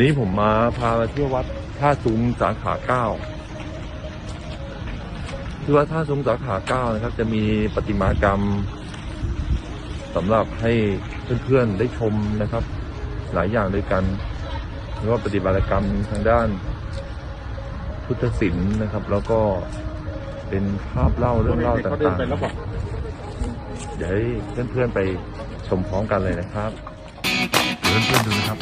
วันนี้ผมมาพามาเที่ยววัดท่าซุ้มสาขาเก้าที่วัดท่าซุ้มสาขาเก้านะครับ จะมีประติมากรรมสำหรับให้เพื่อนๆได้ชมนะครับ หลายอย่างด้วยกันไม่ว่าปฏิบัติกรรมทางด้าน พุทธศิลป์นะครับ แล้วก็เป็นภาพเล่าเรื่องเล่าต่างๆเดี๋ยวให้เพื่อนๆไปชมพร้อมกันเลยนะครับเพื่อนๆดูนะครับ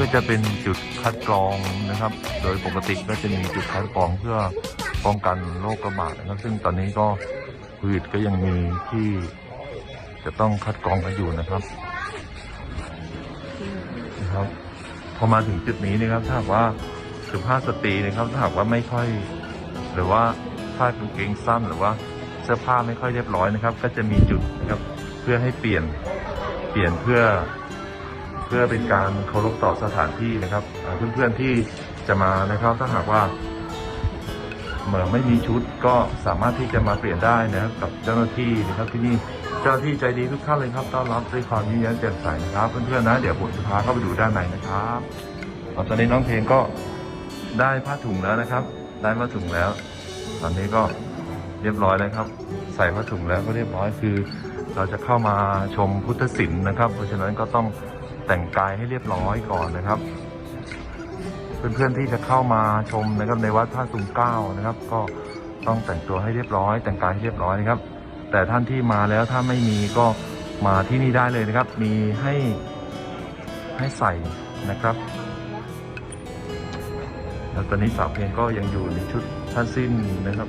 ก็จะเป็นจุดคัดกรองนะครับ โดยปกติก็จะมีจุดคัดกรองเพื่อป้องกันโรคระบาดนะครับ ซึ่งตอนนี้ก็โควิดก็ยังมีที่จะต้องคัดกรองกันอยู่นะครับนะครับ พอมาถึงจุดนี้นะครับ ถ้าหากว่าสุภาพสตรีนะครับ ถ้าหากว่าไม่ค่อย หรือว่าผ้ากางเกงสั้นหรือว่าเสื้อผ้าไม่ค่อยเรียบร้อยนะครับ ก็จะมีจุดนะครับ เพื่อให้เปลี่ยนเปลี่ยนเพื่อ พื่อเป็นการเคารพต่อสถานที่นะครับเพื่อนๆที่จะมานะครับถ้าหากว่าเมื่อไม่มีชุดก็สามารถที่จะมาเปลี่ยนได้นะครับกับเจ้าหน้าที่นะครับที่นี่เจ้าหน้าที่ใจดีทุกท่านเลยครับต้อนรับด้วยความยิ้มแย้มแจ่มใสนะครับเพื่อนๆนะเดี๋ยวผมจะพาเข้าไปดูด้านในนะครับตอนนี้น้องเพลงก็ได้ผ้าถุงแล้วนะครับ ได้ผ้าถุงแล้ว ตอนนี้ก็เรียบร้อยแล้วครับ ใส่ผ้าถุงแล้วก็เรียบร้อยคือ เราจะเข้ามาชมพุทธศิลป์นะครับ เพราะฉะนั้นก็ต้อง แต่งกายให้เรียบร้อยก่อนนะครับ เพื่อนๆที่จะเข้ามาชมนะครับในวัดท่าสุงเก้านะครับ ก็ต้องแต่งตัวให้เรียบร้อย แต่งกายให้เรียบร้อยนะครับ แต่ท่านที่มาแล้วถ้าไม่มีก็มาที่นี่ได้เลยนะครับ มีให้ให้ใส่นะครับแล้วตอนนี้สาวเพลงก็ยังอยู่ในชุดผ้าสิ้นนะครับ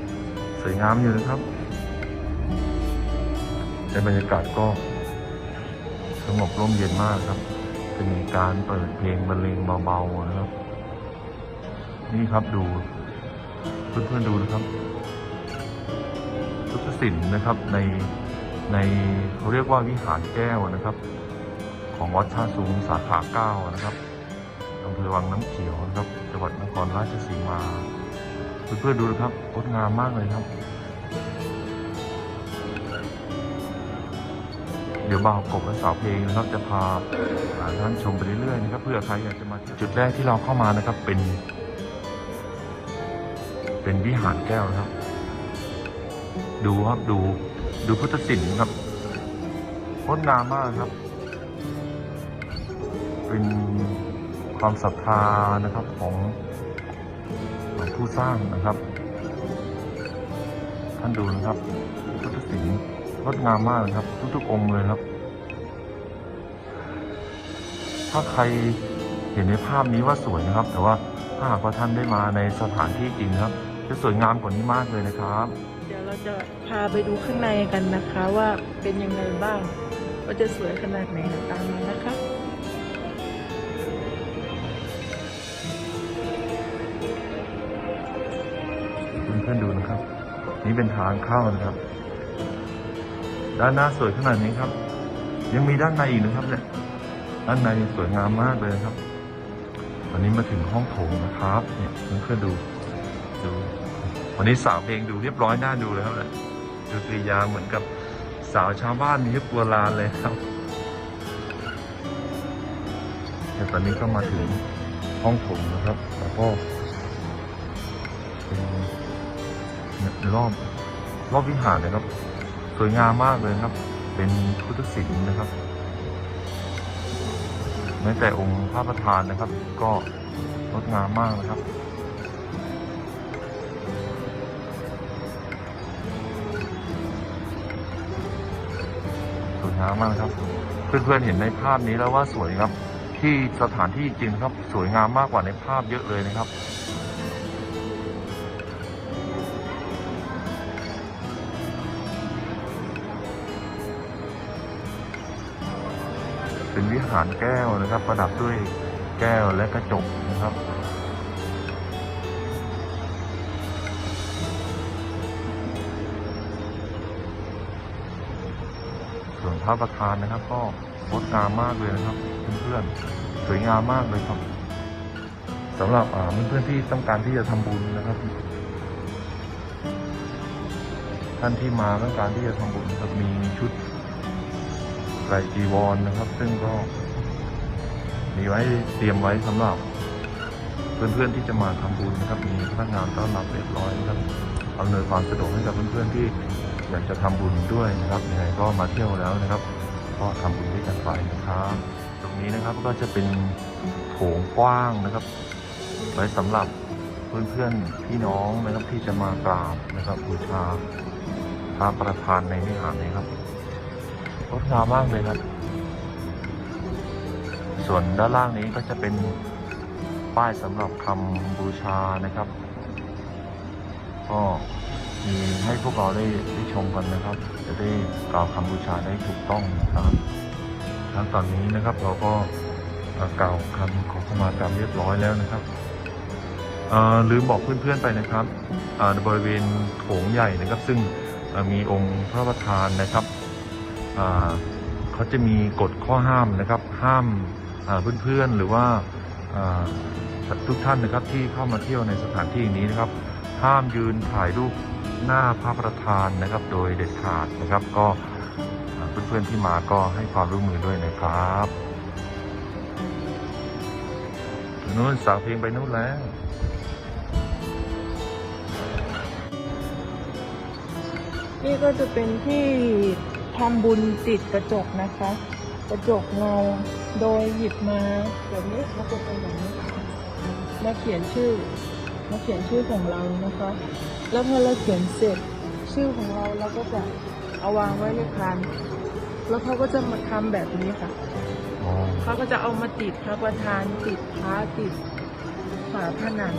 สวยงามอยู่นะครับในบรรยากาศก็สงบร่มเย็นมากครับ จะมีการเปิดเพลงบรรเลงเบาๆนะครับ นี่ครับดู เพื่อนๆดูนะครับพุทธศิลป์นะครับในในเขาเรียกว่าวิหารแก้วนะครับ ของวัดท่าสูงสาขาเก้านะครับอำเภอวังน้ำเขียวนะครับ จังหวัดนครราชสีมา เพื่อนๆดูนะครับงดงามมากเลยครับ ดี๋ยวบ่าวกบและสาวเพลงนะครับจะพาท่านชมไปเรื่อยๆนะครับเพื่อใครอยากจะมาจุดแรกที่เราเข้ามานะครับเป็น เป็นวิหารแก้วนะครับ ดูครับดูดูพุทธศิลป์ครับงดงามมากครับ เป็นความศรัทธานะครับของของผู้สร้างนะครับ ท่านดูนะครับ งดงามมากเลยครับ ทุกๆองค์เลยครับ ถ้าใครเห็นในภาพนี้ว่าสวยนะครับ แต่ว่าถ้าหากว่าท่านได้มาในสถานที่จริงนะครับ จะสวยงามกว่านี้มากเลยนะครับ เดี๋ยวเราจะพาไปดูข้างในกันนะคะว่าเป็นยังไงบ้าง ว่าจะสวยขนาดไหนตามมานะคะคุณเพื่อนดูนะครับ นี่เป็นทางเข้านะครับ ด้านหน้าสวยขนาดนี้ครับ ยังมีด้านในอีกนะครับเนี่ยด้านในสวยงามมากเลยครับวันนี้มาถึงห้องโถงนะครับเนี่ยเพื่อนๆดูดู วันนี้สาวเพลงดูเรียบร้อยน่าดูเลยครับเนี่ยดูกริยาเหมือนกับสาวชาวบ้านยุคโบราณเลยครับแต่ตอนนี้ก็มาถึงห้องโถงนะครับ แล้วก็เป็นเนี่ยรอบรอบวิหารนะครับ วยงามมากเลยครับ เป็นพุทธศิลป์นะครับแม้แต่องค์พระประธานนะครับ ก็งดงามมากนะครับสวยงามมากครับ เพื่อนๆเห็นในภาพนี้แล้วว่าสวยครับ ที่สถานที่จริงครับ สวยงามมากกว่าในภาพเยอะเลยนะครับ เป็นวิหารแก้วนะครับ ประดับด้วยแก้วและกระจกนะครับส่วนพระประธานนะครับ ก็งดงามมากเลยนะครับเพื่อนๆสวยงามมากเลยครับสำหรับเพื่อนๆที่ต้องการที่จะทำบุญนะครับ ท่านที่มาต้องการที่จะทำบุญครับมีชุด สไตรจีวรนะครับ ซึ่งก็มีไว้เตรียมไว้สำหรับ เพื่อนๆที่จะมาทำบุญนะครับ มีพนักงานต้อนรับเรียบร้อยนะครับอำนวยความสะดวกให้กับเพื่อนๆที่อยากจะทำบุญด้วยนะครับยังไงก็มาเที่ยวแล้วนะครับ ก็ทำบุญด้วยกันไปนะครับ ตรงนี้นะครับก็จะเป็นโถงกว้างนะครับ ไว้สำหรับเพื่อนๆพี่น้องนะครับที่จะมากราบนะครับบูชาพระประธานในวิหารนี้ครับ งดงามมากเลยครับ ส่วนด้านล่างนี้ก็จะเป็นป้ายสำหรับคำบูชานะครับ ก็มีให้พวกเราได้ได้ชมกันนะครับ จะได้กล่าวคำบูชาได้ถูกต้องนะครับทั้งตอนนี้นะครับเราก็กล่าวคำขอเข้ามากรรมเรียบร้อยแล้วนะครับลืมบอกเพื่อนๆไปนะครับบริเวณโถงใหญ่นะครับ ซึ่งมีองค์พระประธานนะครับ เขาจะมีกฎข้อห้ามนะครับ ห้ามเพื่อนๆหรือว่าทุกท่านนะครับที่เข้ามาเที่ยวในสถานที่นี้นะครับ ห้ามยืนถ่ายรูปหน้าพระประธานนะครับ โดยเด็ดขาดนะครับ ก็เพื่อนๆที่มาก็ให้ความร่วมมือด้วยนะครับนู่นสาวเพลงไปนู่นแล้วนี่ก็จะเป็นที่ ทำบุญติดกระจกนะคะ กระจกเงาโดยหยิบมาแบบนี้แล้วก็เป็นแบบนี้มาเขียนชื่อมาเขียนชื่อของเรานะคะ แล้วพอเราเขียนเสร็จชื่อของเราเราก็จะเอาวางไว้ในพานแล้วเขาก็จะมาทำแบบนี้ค่ะเขาก็จะเอามาติดพระประธานติดพระติดฝาผนัง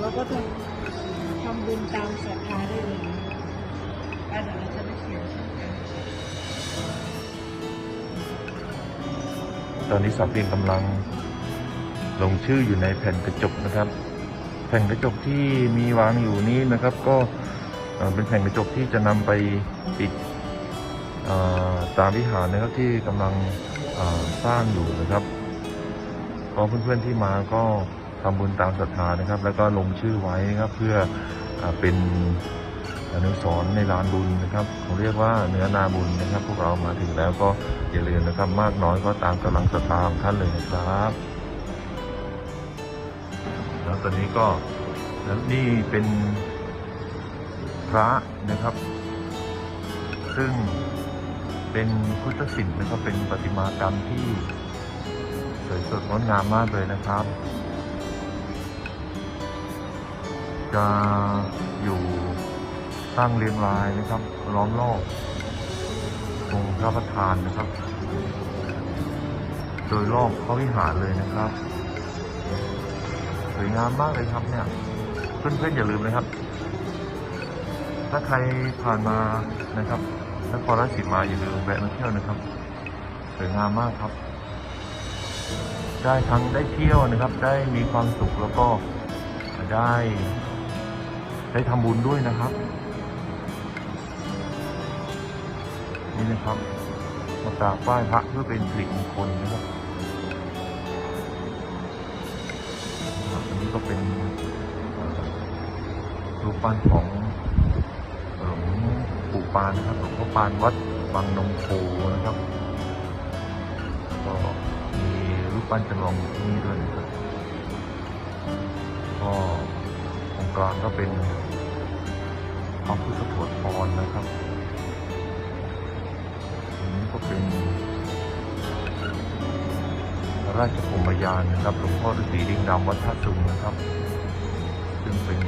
แล้วก็จะทำบุญตามศรัทธาได้เลยอ่เดี๋ยวเราจะไปเขียนชื่อ ตอนนี้สาวเพลงกำลังลงชื่ออยู่ในแผ่นกระจกนะครับ แผ่นกระจกที่มีวางอยู่นี้นะครับ ก็เป็นแผ่นกระจกที่จะนำไปติดตามวิหารนะครับที่กำลังสร้างอยู่นะครับก็เพื่อนๆที่มาก็ทำบุญตามศรัทธานะครับ แล้วก็ลงชื่อไว้นะครับเพื่ออเป็น อนุสรในลานบุญนะครับเขาเรียกว่าเนื้อนาบุญนะครับ พวกเรามาถึงแล้วก็อย่าลืมนะครับ มากน้อยก็ตามกำลังศรัทธาของท่านเลยนะครับ แล้วตอนนี้ก็แล้วนี่เป็นพระนะครับ ซึ่งเป็นพุทธศิลป์นะครับเป็นประติมากรรมที่สวยสดงดงามมากเลยนะครับ จะอยู่ ตั้งเรียงรายนะครับ ล้อมรอบตรงพระประธานนะครับ โดยรอบพระวิหารเลยนะครับ สวยงามมากเลยครับเนี่ย เพื่อนๆอย่าลืมนะครับ ถ้าใครผ่านมานะครับนครราชสีมาอย่าลืมแวะมาเที่ยวนะครับ สวยงามมากครับ ได้ทั้งได้เที่ยวนะครับ ได้มีความสุขแล้วก็ได้ได้ทำบุญด้วยนะครับ นี่นะครับมากราบไหว้พระเพื่อเป็นสิริมงคลนะครับอันนี้ก็เป็นรูปปั้นของหลวงปู่ปานนะครับหลวงพ่อปานวัดบางนมโพนะครับก็มีรูปปั้นจำลองอยู่ที่นี่ด้วยนะครับก็องค์กลางก็เป็นพระพุทธโสธรนะครับ เป็นราชพรมยานนะครับหลวงพ่อฤาษีดิงดำวัดท่าซุงนะครับ ซึ่งเป็น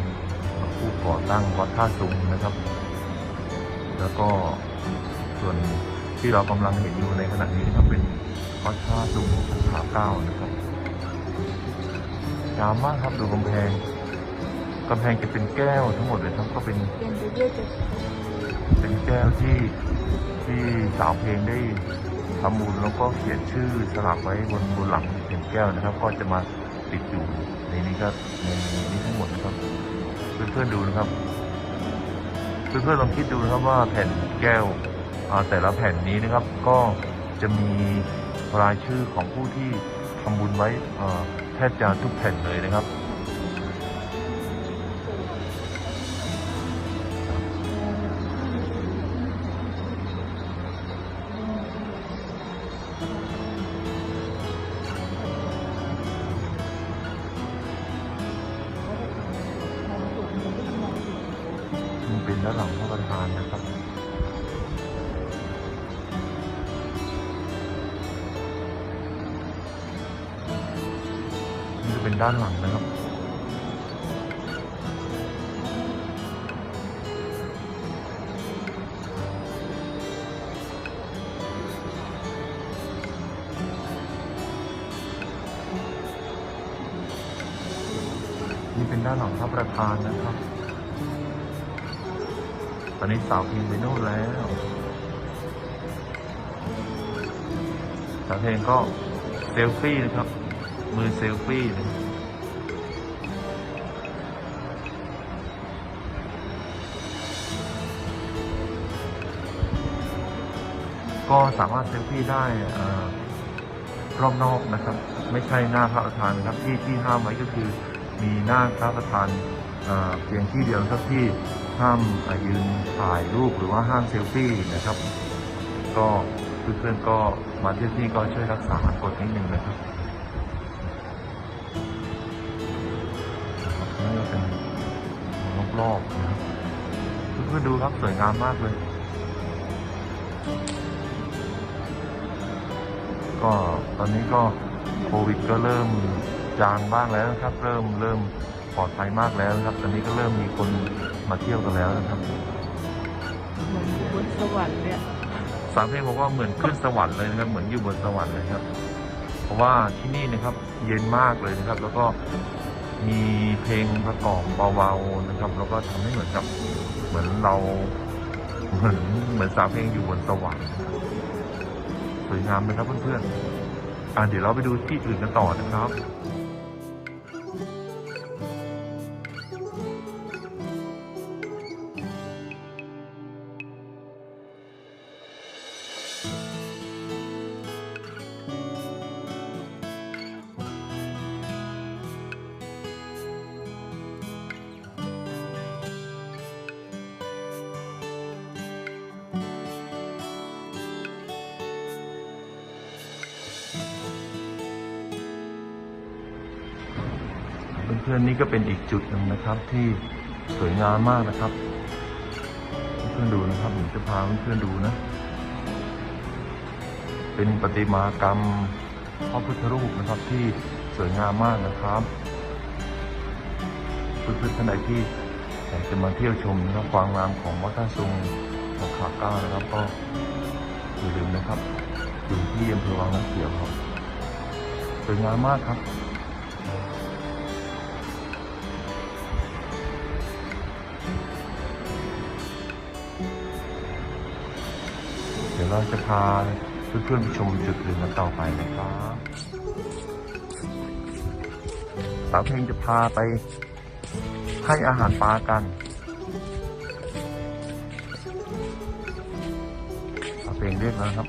ผู้ก่อตั้งวัดท่าซุงนะครับ แล้วก็ส่วนที่เรากำลังเห็นอยู่ในขณะนี้นะครับเป็นวัดท่าซุงขาเก้านะครับงามมากครับดูกำแพงกำแพงจะเป็นแก้วทั้งหมดเลยครับก็เป็น เป็นแก้วที่ที่สาวเพลงได้ทำบุญแล้วก็เขียนชื่อสลักไว้บนบนหลังเป็นแก้วนะครับ ก็จะมาติดอยู่ในนี้ก็ในนี้ทั้งหมดนะครับ เพื่อนๆดูนะครับ เพื่อนๆลองคิดดูนะครับว่าแผ่นแก้วแต่ละแผ่นนี้นะครับ ก็จะมีรายชื่อของผู้ที่ทำบุญไว้แทบจะทุกแผ่นเลยนะครับ เป็นด้านหลังพระประธานนะครับ ตอนนี้สาวพิมพ์ไปโน่นแล้วสาวเพลงก็เซลฟี่นะครับ มือเซลฟี่เลยก็สามารถเซลฟี่ได้รอบนอกนะครับ ไม่ใช่หน้าพระประธานนะครับ ที่ที่ห้ามไว้ก็คือ มีหน้าพระประธานเพียงที่เดียวนะครับที่ห้ามยืนถ่ายรูปหรือว่าห้ามเซลฟี่นะครับ ก็เพื่อนๆก็มาเที่ยวที่นี่ก็ช่วยรักษากฎนิดนึงนะครับนะครับนี่ก็เป็นรอบๆนะครับเพื่อนๆดูครับสวยงามมากเลย ก็ตอนนี้ก็โควิดก็เริ่ม จางบ้างแล้วนะครับ เริ่มเริ่มปลอดภัยมากแล้วนะครับ ตอนนี้ก็เริ่มมีคนมาเที่ยวกันแล้วนะครับเหมือนอยู่บนสวรรค์เนี่ยสามเพลงบอกว่าเหมือนขึ้นสวรรค์เลยนะครับ เหมือนอยู่บนสวรรค์เลยครับ เพราะว่าที่นี่นะครับเย็นมากเลยนะครับ แล้วก็มีเพลงประกอบเบาๆนะครับ แล้วก็ทำให้เหมือนกับเหมือนเราเหมือนเหมือนสามเพลงอยู่บนสวรรค์นะครับสวยงามนะครับเพื่อนๆอ่าเดี๋ยวเราไปดูที่อื่นกันต่อนะครับ พื่อนๆนี่ก็เป็นอีกจุดหนึ่งนะครับ ที่สวยงามมากนะครับ เพื่อนๆดูนะครับผมจะพาเพื่อนๆดูนะ เป็นประติมากรรมพระพุทธรูปนะครับที่สวยงามมากนะครับเพื่อนๆท่านใดที่อยากจะมาเที่ยวชมนะครับความงามของวัดท่าซุงสาขาเก้านะครับก็อย่าลืมนะครับอยู่ที่อำเภอวังน้ำเขียวครับสวยงามมากครับ เราจะพาเพื่อนๆไปชมจุดอื่นกันต่อไปนะครับสาวเพลงจะพาไปให้อาหารปลากันสาวเพลงเรียกแล้วครับ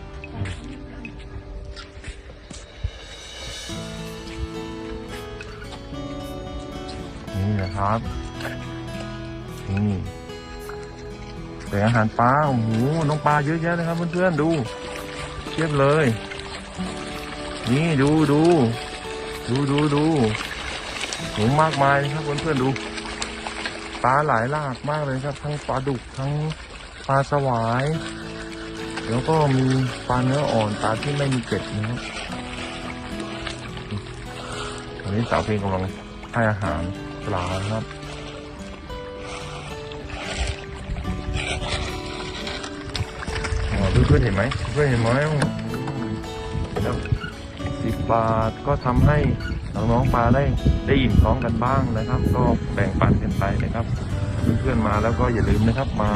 นี่นะครับนี่ แต่อาหารปลาโอ้โหน้องปลาเยอะแยะนะครับเพื่อนๆดูเทียบเลย นี่ดูดูดูดูดูโหมากมายนะครับเพื่อนๆดูปลาหลายหลากมากเลยครับ ทั้งปลาดุกทั้งปลาสวาย แล้วก็มีปลาเนื้ออ่อนปลาที่ไม่มีเกล็ดนะครับวันนี้สาวเพลงกำลังให้อาหารปลาครับ เพื่อนเห็นไหมเพื่อนเห็นไหมสิบบาทก็ทำให้น้องๆปลาได้ได้อิ่มท้องกันบ้างนะครับ ก็แบ่งปันกันไปนะครับเพื่อนๆมาแล้วก็อย่าลืมนะครับมา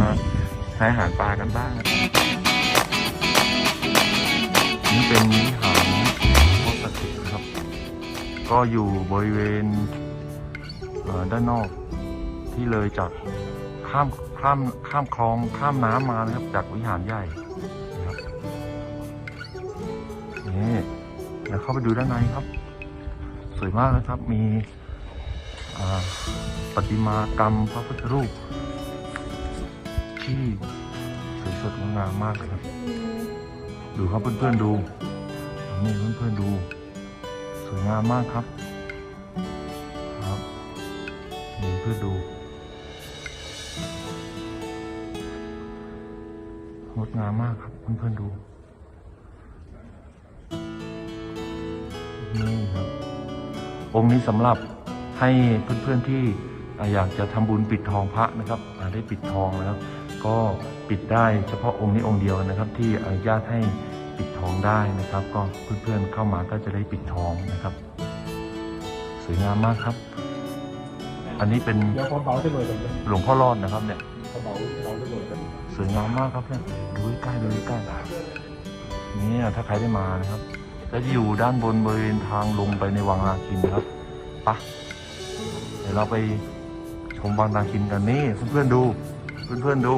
ห้อาหารปลากันบ้างนี่เป็นวิหารพ่อสถิตนะครับ ก็อยู่บริเวณด้านนอกที่เลยจากข้ามข้ามข้ามคลองข้ามน้ำมานะครับ จากวิหารใหญ่ นี่เดี๋ยวเข้าไปดูด้านในครับ สวยมากนะครับ มีประติมากรรมพระพุทธรูป ที่สวยสดงดงามมากครับ ดูครับเพื่อนๆดูนี่เพื่อนๆดู สวยงามมากครับ ครับนี่เพื่อนดูงดงามมากครับเพื่อนๆดู นี่ครับ องค์นี้สำหรับให้เพื่อนๆที่อ่าอยากจะทำบุญปิดทองพระนะครับอ่าได้ปิดทองนะครับ ก็ปิดได้เฉพาะองค์นี้องค์เดียวนะครับ ที่อนุญาตให้ปิดทองได้นะครับ ก็เพื่อนๆเข้ามาก็จะได้ปิดทองนะครับ สวยงามมากครับ อันนี้เป็นเดี๋ยวผมเบาจะหน่อยก่อนนะหลวงพ่อรอดนะครับ เนี่ยเขาเบาเบาจะหน่อยก่อนสวยงามมากครับเนี่ยดูใกล้ๆดูใกล้ๆเนี่ยถ้าใครได้มานะครับ จะอยู่ด้านบนบริเวณทางลงไปในวังนาคินครับไปะเดี๋ยวเราไปชมวังนาคินกันนี่เพื่อนๆดู เพื่อนๆดู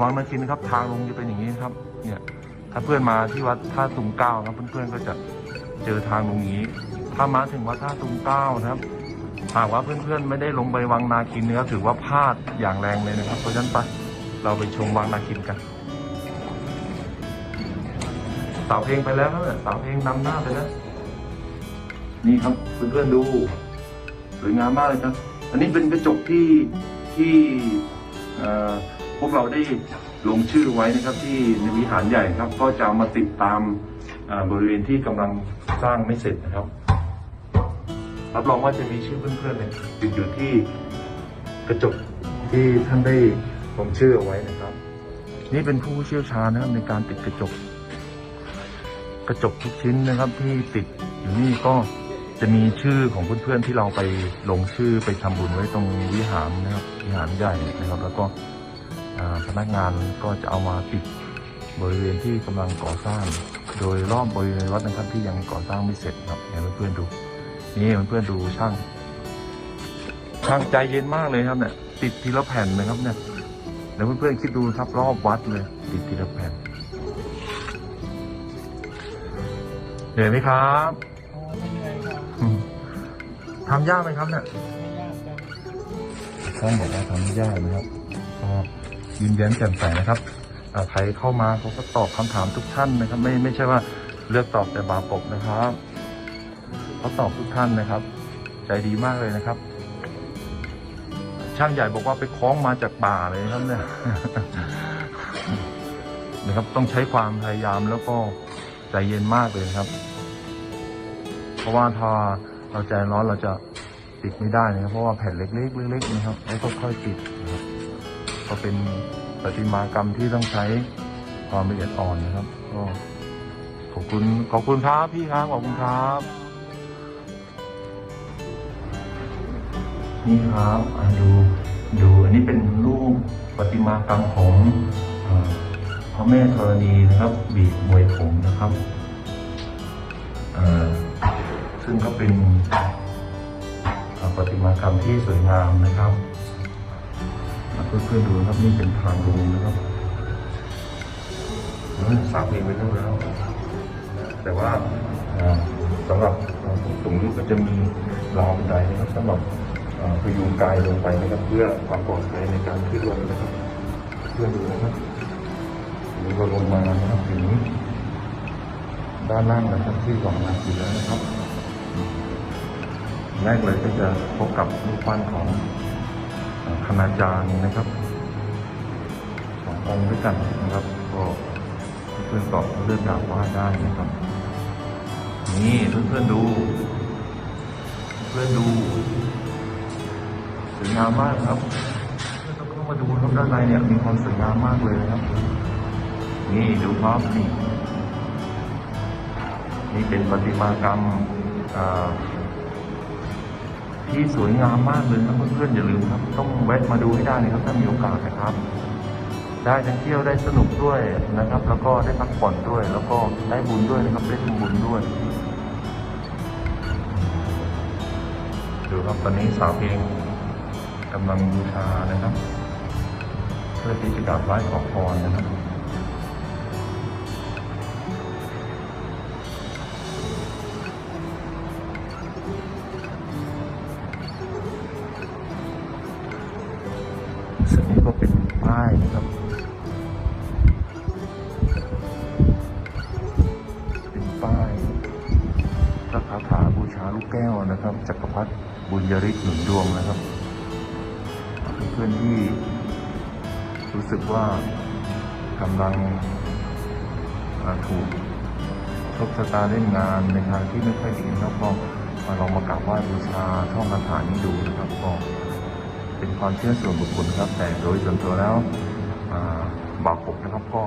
วังนาคินครับ ทางลงจะเป็นอย่างนี้ครับ เนี่ย ถ้าเพื่อนมาที่วัดท่าตุงเก้าครับเพื่อนๆก็จะเจอทางลงอย่างนี้ ถ้ามาถึงวัดท่าตุงเก้านะครับหากว่าเพื่อนๆไม่ได้ลงไปวังนาคินนะครับถือว่าพลาดอย่างแรงเลยนะครับ เพราะฉะนั้นไปเราไปชมวังนาคินกันาวเพลงไปแล้วครับเนี่ยสาวเพลงนำหน้าไปแล้ว นี่ครับเพื่อนๆดูสวยงามมากเลยครับ อันนี้เป็นกระจกที่ที่พวกเราได้ลงชื่อไว้นะครับ ที่ในวิหารใหญ่ครับ ก็จะามาติดตามบริเวณที่กำลังสร้างไม่เสร็จนะครับ รับรองว่าจะมีชื่อเพื่อนๆเนี่ยติดอยู่ที่กระจกที่ท่านได้ลงชื่อเอาไว้นะครับ นี่เป็นผู้เชี่ยวชาญนะครับในการติดกระจก กระจกทุกชิ้นนะครับที่ติดอยู่นี่ก็จะมีชื่อของเพื่อนๆที่เราไปลงชื่อไปทำบุญไว้ตรงวิหารนะครับวิหารใหญ่นะครับ แล้วก็พนักงานก็จะเอามาติดบริเวณที่กำลังก่อสร้าง โดยรอบบริเวณวัดนะครับที่ยังก่อสร้างไม่เสร็จครับเพื่อนๆดูนี่เพื่อนๆดูช่าง ช่างใจเย็นมากเลยครับเนี่ยติดทีละแผ่นนะครับเนี่ยแล้วเพื่อนๆคิดดูครับรอบวัดเลย ติดทีละแผ่น เหนื่อยไหมครับอ๋อเป็นไงครับอืมทำยากไหมครับเนี่ย ไม่ยากจังช่างบอกว่าทำไม่ยากนะครับก็ยืนยันแจ่มใสนะครับอ่าใครเข้ามาเขาก็ตอบคำถามทุกท่านนะครับ ไม่ไม่ใช่ว่าเลือกตอบแต่บาปกนะครับเขาตอบทุกท่านนะครับ ใจดีมากเลยนะครับ ช่างใหญ่บอกว่าไปคล้องมาจากป่าเลยครับเนี่ย นะครับต้องใช้ความพยายามแล้วก็ ใจเย็นมากเลยครับ เพราะว่าถ้าเราใจร้อนเราจะติดไม่ได้นะครับเพราะว่าแผ่นเล็กๆเล็กๆนะครับแล้วก็ค่อยติดนะครับก็เป็นประติมากรรมที่ต้องใช้ความละเอียดอ่อนนะครับ ก็ขอบคุณขอบคุณครับพี่ครับขอบคุณครับนี่ครับอะดูดูอันนี้เป็นรูปประติมากรรมของ พระแม่ธรณีนะครับบีบมวยผมนะครับซึ่งก็เป็นประติมากรรมที่สวยงามนะครับเพื่อนๆดูนะครับนี่เป็นทางลงนะครับเฮ้ยสามเพลงไปแล้ว แต่ว่าสำหรับอ่าตรงนี้ก็จะมีราวบันไดนะครับสำหรับพยุงกายลงไปนะครับ เพื่อความปลอดภัยในการขึ้นลงนะครับเพื่อนดูนะครับ นี่ก็ลงมานะครับถึงด้านล่างนะครับที่หวังนาคินแล้วนะครับ แรกเลยก็จะพบกับรูปปั้นของคณาจารย์นะครับสององค์ด้วยกันนะครับ ก็เพื่อนๆก็เลือกกราบไหว้ได้นะครับ นี่เพื่อนๆดู เพื่อนดูสวยงามมากครับเพื่อนต้องเข้ามาดูครับด้านในเนี่ยมีความสวยงามมากเลยนะครับ นี่ดูครับนี่นี่เป็นประติมากรรมที่สวยงามมากเลยครับเพื่อนๆอย่าลืมครับ ต้องแวะมาดูให้ได้นะครับถ้ามีโอกาสนะครับ ได้ทั้งเที่ยวได้สนุกด้วยนะครับ แล้วก็ได้พักผ่อนด้วย แล้วก็ได้บุญด้วยนะครับได้ทำบุญด้วยดูครับตอนนี้สาวเพลงกำลังบูชานะครับ เพื่อที่จะกราบไหว้ขอพรนะครับ ว่ากำลังถูกชคชะตาเล่นงานในทางที่ไม่ค่อยดีนะครับก็มาลองมากราบไหว้บูชาท่องคาถานี้ดูนะครับก็เป็นความเชื่อส่วนบุคคลครับ แต่โดยส่วนตัวแล้วบ่าวกบนะครับก็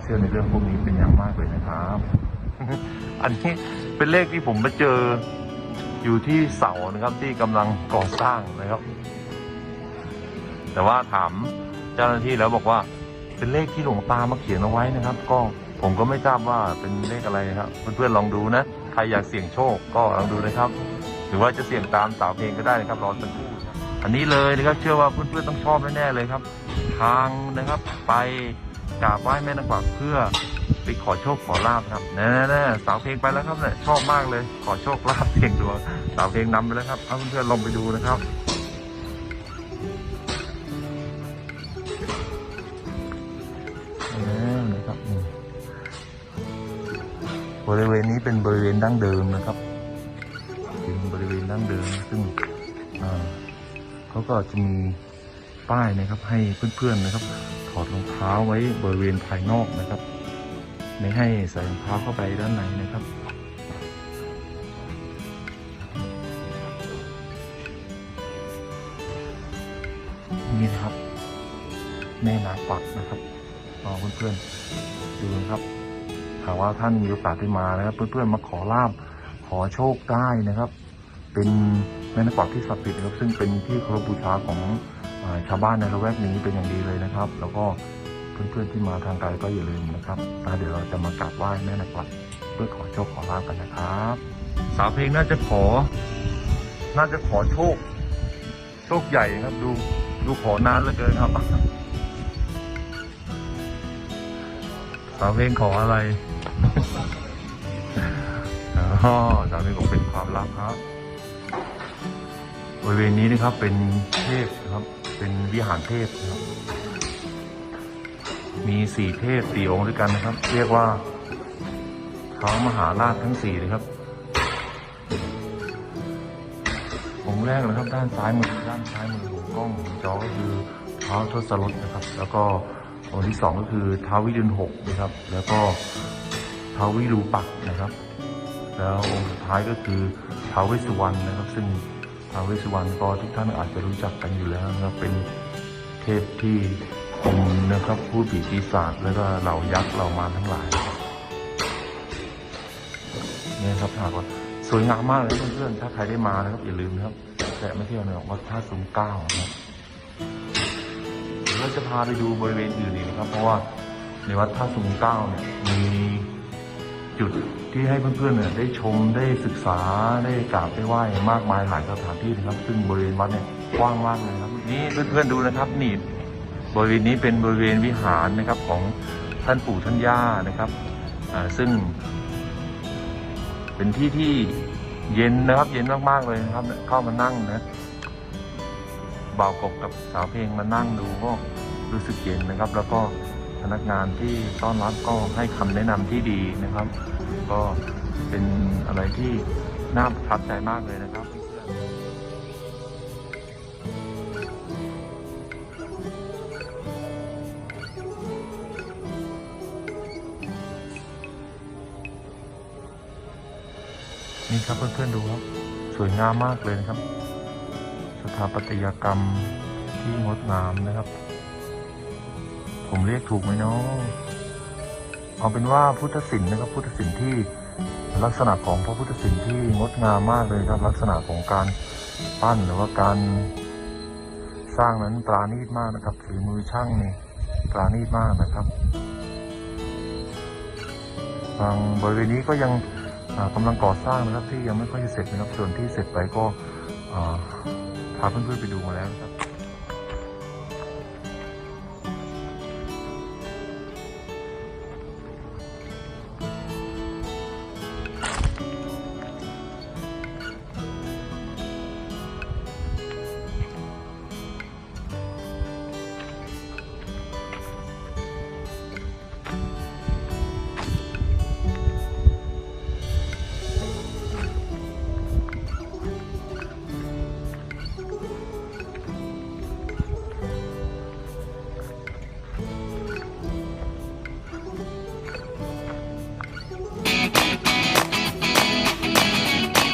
เชื่อในเรื่องพวกนี้เป็นอย่างมากเลยนะครับ อันนี้เป็นเลขที่ผมไปเจออยู่ที่เสานะครับที่กำลังก่อสร้างนะครับ แต่ว่าถาม เจ้าหน้าที่แล้วบอกว่า เป็นเลขที่หลวงตามาเขียนเอาไว้นะครับ ก็ผมก็ไม่ทราบว่าเป็นเลขอะไรนะครับเพื่อนๆลองดูนะใครอยากเสี่ยงโชคก็ลองดูนะครับ หรือว่าจะเสี่ยงตามสาวเพลงก็ได้นะครับรอสักครู่อันนี้เลยนะครับเชื่อว่าเพื่อนๆต้องชอบแน่ๆเลยครับ ทางนะครับไปกราบไหว้แม่นางกวักเพื่อไปขอโชคขอลาบครับแน่ๆสาวเพลงไปแล้วครับเนี่ยชอบมากเลย ขอโชคลาภเสียงดวงสาวเพลงนำไปแล้วครับเอาเพื่อนๆลองไปดูนะครับ บริเวณนี้เป็นบริเวณดั้งเดิมนะครับ เป็นบริเวณดั้งเดิม ซึ่งเขาก็จะมีป้ายนะครับ ให้เพื่อนๆนะครับ ถอดรองเท้าไว้บริเวณภายนอกนะครับ ไม่ให้ใส่รองเท้าเข้าไปด้านในนะครับนี่นะครับแม่นาปักนะครับอ๋อเพื่อนๆดูนะครับ หากว่าท่านมีโอกาสได้มานะครับเพื่อนๆมาขอลาบขอโชคได้นะครับ เป็นแม่นากวักที่ศักดิ์สิทธิ์นะครับซึ่งเป็นที่เคารพบูชาของชาวบ้านในละแวกนี้เป็นอย่างดีเลยนะครับ แล้วก็เพื่อนๆที่มาทางไกลก็อย่าลืมนะครับเดี๋ยวเราจะมากราบไหว้แม่นากวักเพื่อขอโชคขอลาบกันนะครับ สาวเพลงน่าจะขอ น่าจะขอโชค โชคใหญ่ครับ ดูดูขอนานเหลือเกินครับ สาวเพลงขออะไรอ๋อสาวเพลงบอกเป็นความลับครับบริเวณนี้นะครับเป็นเทพนะครับ เป็นวิหารเทพนะครับ มีสี่เทพสี่องค์ด้วยกันนะครับ เรียกว่าท้าวมหาราชทั้งสี่เลยครับองค์แรกนะครับ ด้านซ้ายมือด้านซ้ายมือของกล้องขอจอก็คือท้าวทศรถนะครับ แล้วก็ องค์ที่สองก็คือท้าววิรุณหกนะครับ แล้วก็ท้าววิรูปักษ์นะครับ แล้วองค์สุดท้ายก็คือท้าวเวสสุวรรณนะครับ ซึ่งท้าวเวสสุวรรณก็ทุกท่านอาจจะรู้จักกันอยู่แล้วนะครับเป็นเทพที่คุมนะครับผู้ผีปีศาจแล้วก็เหล่ายักษ์เหล่ามารทั้งหลายนี่ครับหากว่าสวยงามมากเลยเพื่อนๆถ้าใครได้มานะครับอย่าลืมนะครับแต่ไม่เที่ยวเนี่ยวัดท่าสูงเก้านะครับ เราจะพาไปดูบริเวณอื่นอีกนะครับ เพราะว่าในวัดท่าสูงเก้าเนี่ยมีจุดที่ให้เพื่อนๆเนี่ยได้ชมได้ศึกษาได้กราบได้ไหว้มากมายหลายสถานที่นะครับ ซึ่งบริเวณวัดเนี่ยกว้างมากเลยครับนี่เพื่อนๆดูนะครับนี่บริเวณนี้เป็นบริเวณวิหารนะครับของท่านปู่ท่านย่านะครับอ่าซึ่ง เป็นที่ที่เย็นนะครับ เย็นมากๆเลยนะครับ เข้ามานั่งนะ บ่าวกบกับสาวเพลงมานั่งดูก็รู้สึกเย็นนะครับ แล้วก็พนักงานที่ต้อนรับก็ให้คำแนะนำที่ดีนะครับ ก็เป็นอะไรที่น่าประทับใจมากเลยนะครับนี่ครับเพื่อนๆดูครับ สวยงามมากเลยนะครับ ถาปัตยกรรมที่งดงามนะครับ ผมเรียกถูกไหมเนาะเอาเป็นว่าพุทธศิลป์นะครับ พุทธศิลป์ที่ลักษณะของพระพุทธศิลป์ที่งดงามมากเลยครับ ลักษณะของการปั้นหรือว่าการสร้างนั้นปราณีตมากนะครับฝีมือช่างนี่ปราณีตมากนะครับบางบริเวณนี้ก็ยังอ่ากำลังก่อสร้างนะครับที่ยังไม่ค่อยจะเสร็จนะครับส่วนที่เสร็จไปก็ พาเพื่อนๆไปดูมาแล้วนะครับ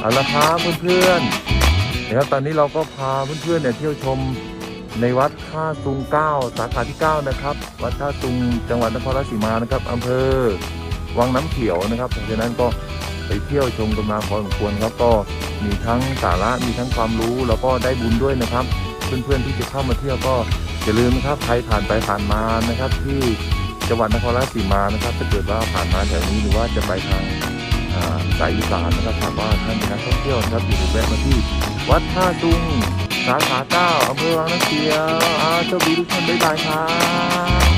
เอาละครับเพื่อนๆนะครับตอนนี้เราก็พาเพื่อนๆเนี่ยเที่ยวชมในวัดท่าตุงเก้าสาขาที่ 9 นะครับ วัดท่าตุงจังหวัดนครราชสีมานะครับอำเภอวังน้ำเขียวนะครับเพราะฉะนั้นก็ไปเที่ยวชมกันมาพอสมควรครับก็มีทั้งสาระมีทั้งความรู้แล้วก็ได้บุญด้วยนะครับ เพื่อนๆที่จะเข้ามาเที่ยวก็อย่าลืมนะครับใครผ่านไปผ่านมานะครับ ที่จังหวัดนครราชสีมานะครับถ้าเกิดว่าผ่านมาแถวนี้หรือว่าจะไปทาง สายอีสานนะครับถามว่าท่านนักท่องเที่ยวนะครับอยู่แวะมาที่ วัดท่าจุงสาขาเก้าอำเภอวังน้ำเขียวอาโชคดีทุกท่านบ๊ายบายครับ